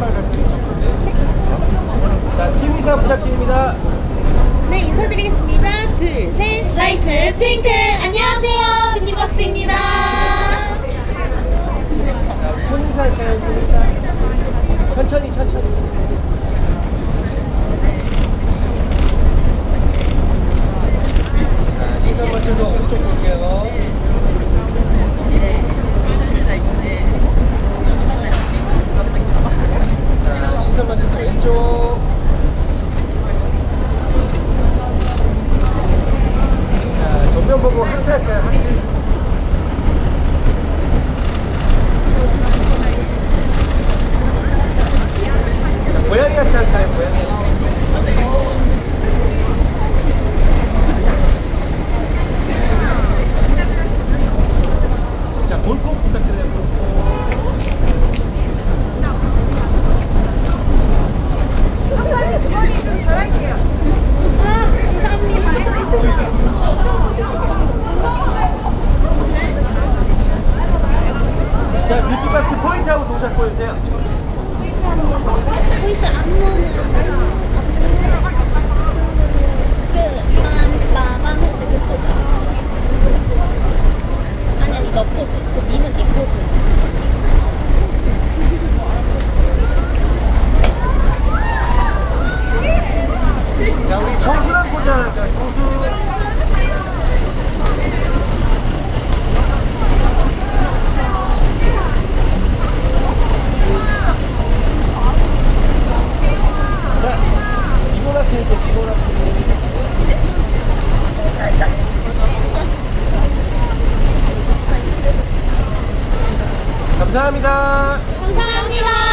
갈게요. 자, 팀 인사 부탁드립니다. 네, 인사드리겠습니다. 둘, 셋. 라이트 트윙클. 안녕하세요. 자, 우리 손 인사 할까요? 손 인사. 천천히, 천천히, 천천히. 자, 정면 보고 하트 할까요? 하트. 자, 고양이 하트 할까요? 고양이 하트. 자, 볼콕 부탁드려요, 볼콕. 아, 감사합니다. 자, 뷰티박스 포인트하고 동작 보여주세요. 포인트 안무는 그 마방 했을 때 그 포즈 아니 아니 너 포즈 그 니는 니 포즈 자, 우리 청순한 포즈 하나 할까요? 청순. 자, 이모라트 해줘, 이모라트. 감사합니다. 감사합니다.